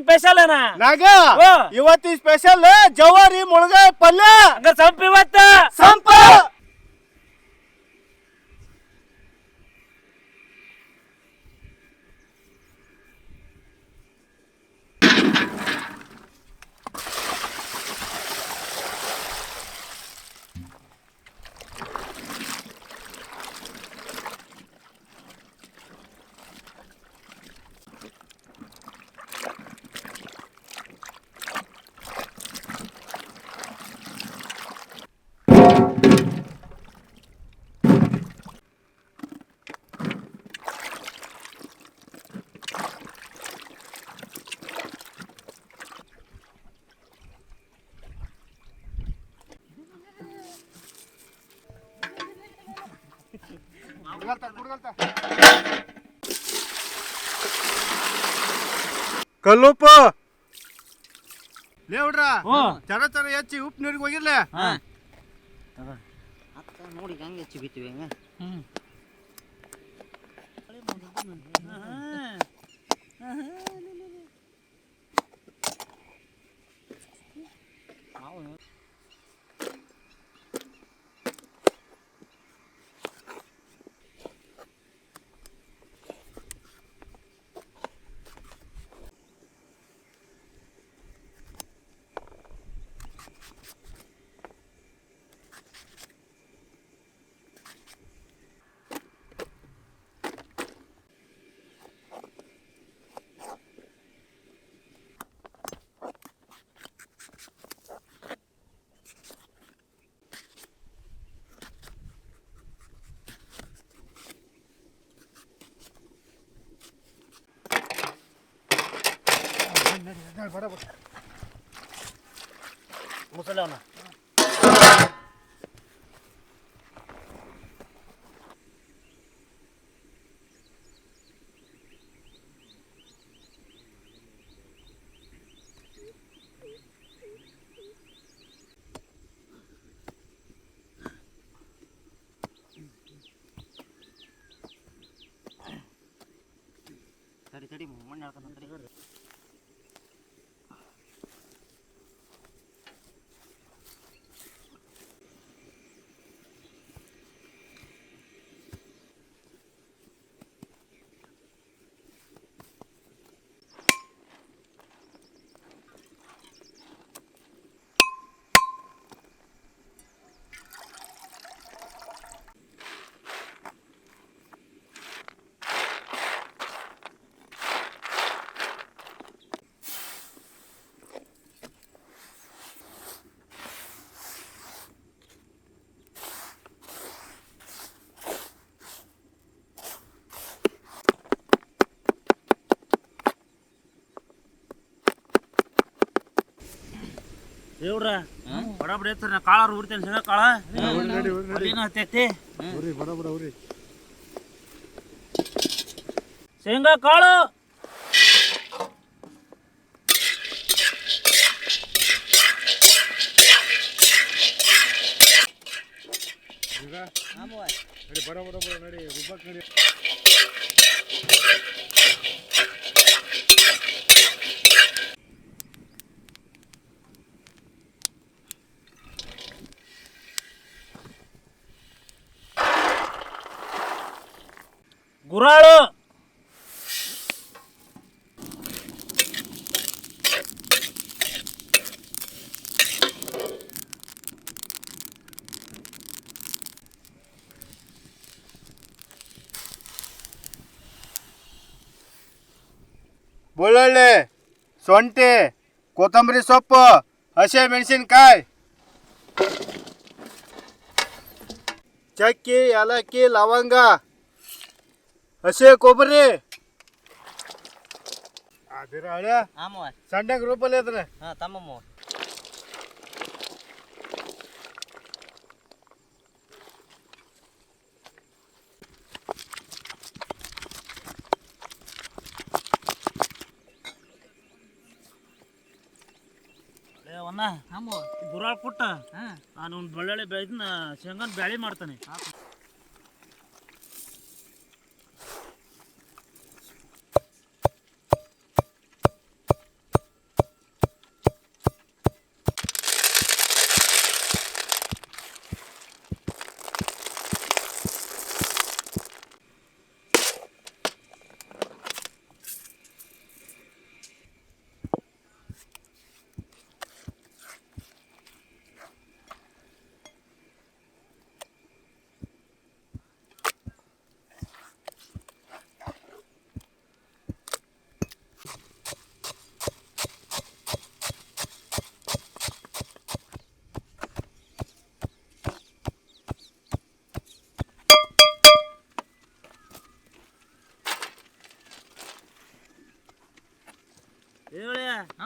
ಇವತ್ತಿನ ಸ್ಪೆಷಲ್ ಅನ ನಾಗ. ಇವತ್ತಿನ ಸ್ಪೆಷಲ್ ಜವಾರಿ ಮುಳಗಾಯಿ ಪಲ್ಯ. ಸಂಪ್ ಇವತ್ತ. ಸಂಪ. ಕಲ್ಲುಪ್ಪ! ಲೇ ಹುಡ್ರ ಚರ ಚರ ಹೆಚ್ಚಿ ಉಪ್ಪು ನೀರಿಗೆ ಹೋಗಿರ್ಲೆ. ನೋಡಿ ಹೆಂಗೆ ಹೆಚ್ಚಿ ಬಿತ್ತೀವಿ ಹೆಂಗೆ? ಹ್ಮ್. ആക്കുന്നുണ്ട് ದೇವ್ರ ಬಡ ಬಡ ಎತ್ತರ ಕಾಳ? ಉಡ್ತೇನೆ ಶೇಂಗಾ ಕಾಳ ಅದೇನು ಹತ್ತೈತಿ? ಶೇಂಗಾ ಕಾಳು! ಗುರಾಳು ಬೆಳ್ಳುಳ್ಳಿ ಸೊಂಟಿ ಕೊತ್ತಂಬರಿ ಸೊಪ್ಪು ಹಸಿ ಮೆಣಸಿನ್ಕಾಯಿ. ಚಕ್ಕಿ ಏಲಕ್ಕಿ ಲವಂಗ. ಹಸೆ ಕೊಬ್ಬರಿ. ಅದಿರ ಹಳೆ. ಆಮವ ಸಣ್ಣಗೆ ರೂಪಲ್ಲಿ ಅದ್ರ ಹಾಂ ತಮ್ಮಮ್ಮ ಅವನ್ನ ಗುರಾಳ್ ಕೊಟ್ಟ ನಾನು ಒಂದು ಬಳ್ಳೊಳ್ಳಿ ಬೆಳೆದನ್ನ ಶೇಂಗಾನ ಬ್ಯಾಳಿ ಮಾಡ್ತಾನೆ.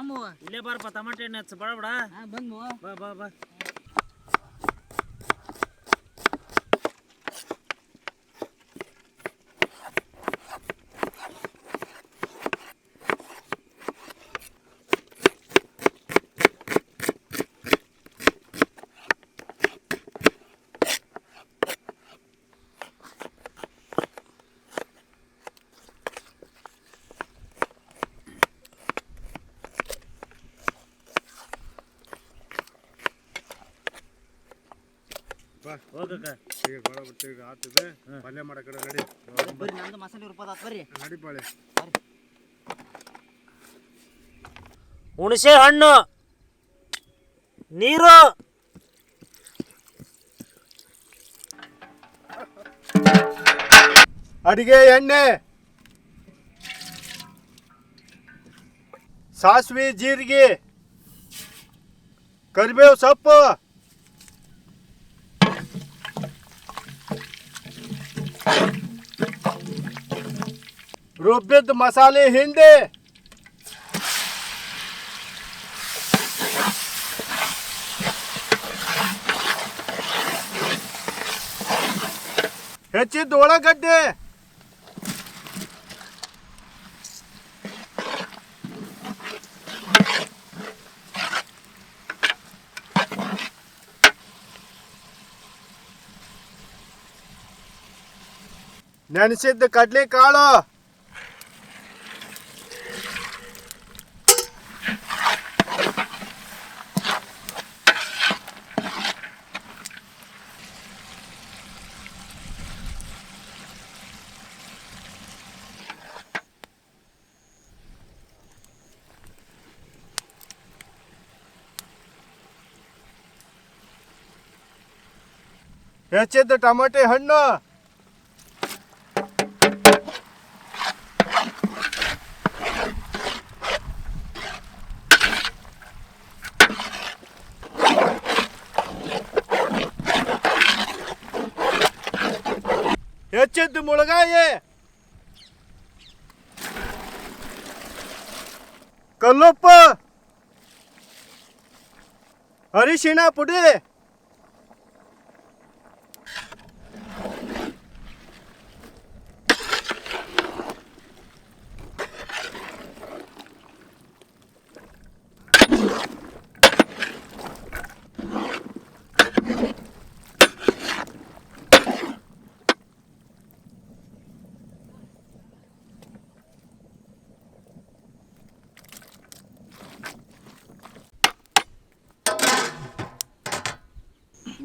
ಅಮ್ಮವ ಇಲ್ಲೇ ಬಾರಪ್ಪ ಟಮಾಟೆ ಹಣ್ಣು ಹಚ್ಚ. ಬಾ ಬಾ ಬಾ ಬಾ. ಹೋಗಕ್ಕ ಈಗ ಗೊಳ ಬಿಟ್ಟು ಈಗ ಆತದೆ. ಪಲ್ಯ ಮಾಡೋ ಕಡೆ ನಡಿ. ಬರ್ರಿ ನಂದು ಮಸಾಲೆ ರೂಪಾಯಿ ಬರ್ರಿ. ನಡಿ ಪಾಳೆ ಹುಣಸೆ ಹಣ್ಣು ನೀರು. ಅಡಿಗೆ ಎಣ್ಣೆ. ಸಾಸಿವೆ ಜೀರಿಗೆ. ಕರಿಬೇವು ಸೊಪ್ಪು. ರುಬ್ಬಿದ ಮಸಾಲೆ ಹಿಂಡಿ ಹೆಚ್ಚಿದ ಉಳ್ಳಾಗಡ್ಡೆ ನೆನೆಸಿದ್ದ ಕಡ್ಲೆಕಾಳು ಹೆಚ್ಚಿದ್ದ ಟಮಾಟೆ ಹಣ್ಣು ಹೆಚ್ಚಿದ್ದು ಮುಳಗಾಯಿ ಕಲ್ಲುಪ್ಪು ಅರಿಶಿಣ ಪುಡಿ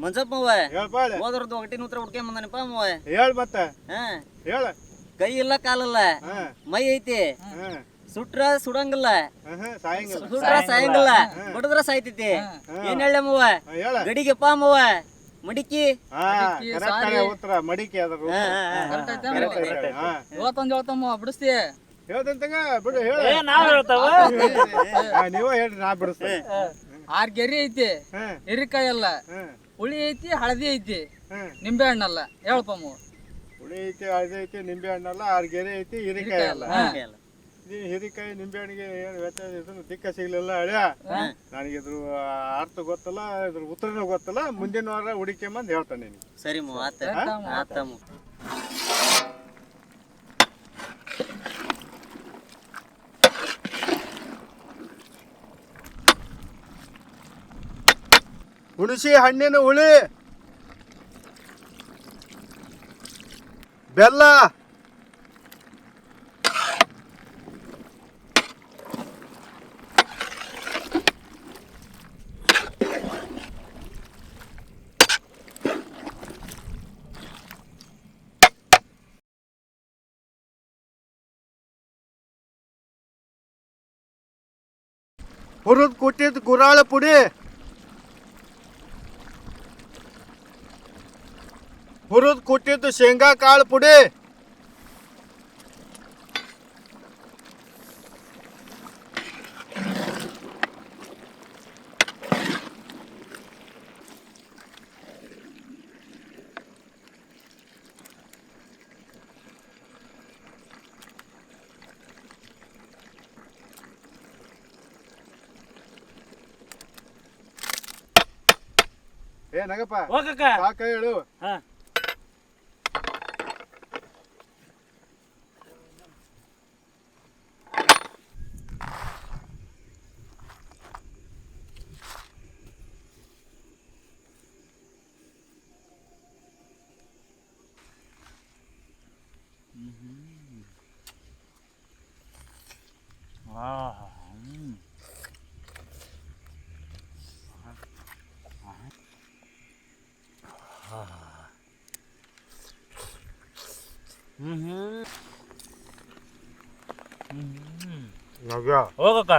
ಮಂಜಪ್ಪ ಹೋದ್ರದ್ದು ಒಗಟಿ ನೂತ್ರ ಹುಡ್ಕೊಂಡ್ ಬಂದಾನಪ್ಪ ಅಮ್ಮವ ಹೇಳ್ ಮತ್ತೆ. ಹಾ. ಹೇಳ. ಕೈ ಇಲ್ಲ ಕಾಲಲ್ಲ ಮೈ ಐತಿ. ಸುಟ್ರ ಸುಡಂಗಿಲ್ಲ. ಸುಟ್ರ ಸಾಯಂಗಿಲ್ಲ. ಬಡದ್ರ ಸಾಯ್ತೈತಿ. ಏನ್ ಹೇಳ. ಗಡಿಗೆಪ್ಪ ಅಮ್ಮವ್ವ ಮಡಿಕಿ. ಹಾ ಕರೆಕ್ಟ್ ಆಗಿ ಉತ್ತರ. ಮಡಿಕೆ ಅದ್ರ. ಇವತ್ತೊಂದು ಹೇಳ್ತಮ್ಮ ಬಿಡಿಸ್ತಿ. ಹೇಳ್ದಂತಂಗ ಬಿಡು ಹೇಳ. ನಾವ್ ಹೇಳ್ತಾವ? ನೀವ ಹೇಳ್ರಿ ನಾ ಬಿಡಿಸ್ತೇನೆ. ಆರ್ ಗೆರಿ ಐತಿ. ಹಿರಿಕಾಯಲ್ಲ. ಹಿರಿಕಾಯಿ ಅಲ್ಲ ಹಾ. ಹುಳಿ ಐತಿ ಹಳದಿ ಐತಿ. ಹಾ ನಿಂಬೆ ಹಣ್ಣಲ್ಲ. ಹೇಳ್ಪಮ್ಮ ಹುಳಿ ಐತಿ ಹಳದಿ ಐತಿ ನಿಂಬೆ ಹಣ್ಣಲ್ಲ ಆರ್ ಗೆರೆ ಐತಿ ಹಿರಿಕಾಯಿ ಅಲ್ಲ. ನೀ ಹಿರಿಕಾಯಿ ನಿಂಬೆ ಹಣ್ಣಿಗೆ ಏನು ವ್ಯತ್ಯಾಸ ಇದನ್ನು ದಿಕ್ಕ ಸಿಗ್ಲಿಲ್ಲ ಹಳೆಯ. ನನಗೆ ಇದ್ರ ಅರ್ಥ ಗೊತ್ತಲ್ಲ ಇದ್ರ ಉತ್ತರನೂ ಗೊತ್ತಲ್ಲ ಮುಂದಿನ ವಾರ ಹುಡುಕೊಂಬಂದು ಹೇಳ್ತಾನೆ ನಿನಗೆ. ಸರಿ ಮೂ ಆತ ಆತಮ್ಮ ಹುಣಸಿ ಹಣ್ಣಿನ ಹುಳಿ ಬೆಲ್ಲ ಹುರಿದ್ ಕುಟ್ಟಿದ ಗುರಾಳ ಪುಡಿ ಹುರಿದು ಕುಟ್ಟಿದ್ದು ಶೇಂಗಾ ಕಾಳು ಪುಡಿ. ಏ ನಗಪ್ಪ. ಸಾಕ ಹೇಳು. ಹಾ. ಆಹಾ, ಹ್ಮ್. ಹ್ಮ್ ಹ್ಮ್. ಹ್ಮ್. ನಗ ಹೋಗಕ್ಕ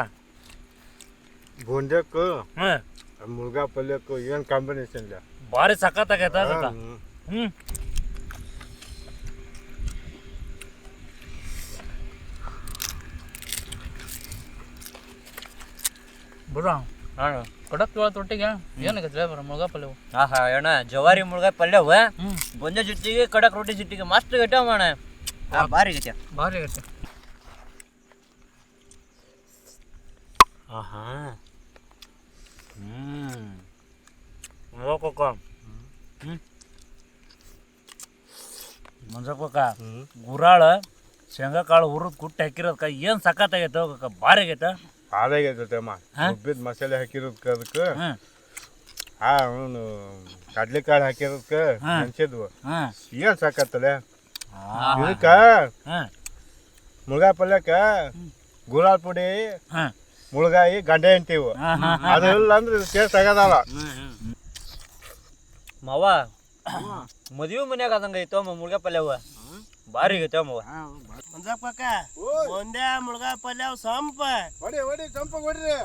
ಬೂಂದ್ಯಕ್ಕೂ ಹ್ಮ್ ಮುಳ್ಗಾ ಪಲ್ಯಕ್ಕೂ ಏನ್ ಕಾಂಬಿನೇಷನ್ ಇಲ್ಲ ಭಾರಿ ಸಖತ್ತಾಗೈತ ಅದಕ್ಕ ಹ್ಮ್ ಬಿಡ ಕಡಕ್ ಜೋಳ ತೊಟ್ಟಿಗೆ? ಏನಾಗೈತೆ ಬರ ಮುಳಗ ಪಲ್ಯವು? ಆಹಾ ಅಣ್ಣ ಜವಾರಿ ಮುಳ್ಗಾಯಿ ಪಲ್ಯವ. ಜುಟ್ಟಿಗೆ ಜೊತೆಗೆ ಕಡಕ್ ರೊಟ್ಟಿ ಜೊತೆಗೆ ಮಸ್ತ್ ಗಟ್ಟ ಮಾಡ ಭಾರಿ ಗಟ್ಟ ಭಾರಿ ಆಗೈತೆ ಆಹಾ. ಹ್ಞೂ ಹೋಗಕ್ಕ ಹ್ಮ್. ಮಂಜಕ್ಕಕ್ಕ ಗುರಾಳ ಶೇಂಗಾ ಕಾಳು ಹುರಿದ್ ಕುಟ್ಟಿ ಹಾಕಿರೋದಕ್ಕ ಏನು ಸಖತ್ತಾಗೈತೆ ಹೋಗಕ್ಕ ಭಾರಿ ಆಗೈತೆ? ಹಾದಾಗೈತೆ ಅಮ್ಮ ಹಾ? ರುಬ್ಬಿದ ಮಸಾಲೆ ಹಾಕಿರೋದಕ್ಕೆ ಅದಕ್ಕೆ? ಆ ಅವನು ಕಡ್ಲೆಕಾಳು ಹಾಕಿರೋದಕ್ಕೆ ಹಾ. ಏನು ಸಾಕತ್ತಲ್ಲ. ಇದಕ್ಕ ಹ್ಮ್ ಮುಳ್ಗಾಯಿ ಪಲ್ಯಕ್ಕ ಗುಲಾಲ್ ಪುಡಿ ಮುಳುಗಾಯಿ ಗಂಡೆ ಅಂತೀವು. ಅದು ಇಲ್ಲ ಅಂದ್ರೆ ಟೇಸ್ಟ್ ಆಗದಲ್ಲ. ಮಾವ ಮದುವೆ ಮನ್ಯಾಗ ಆದಂಗ ಐತೋ ಮುಳ್ಗ ಪಲ್ಯವ? ಮಾವ ಮಂಜಪ್ಪ ಒಂದೇ ಮುಳುಗ ಪಲ್ಯ ಸಂಪ. ಹೊಡಿ ಹೊಡಿ ಚಂಪ ಹೊಡ್ರಿ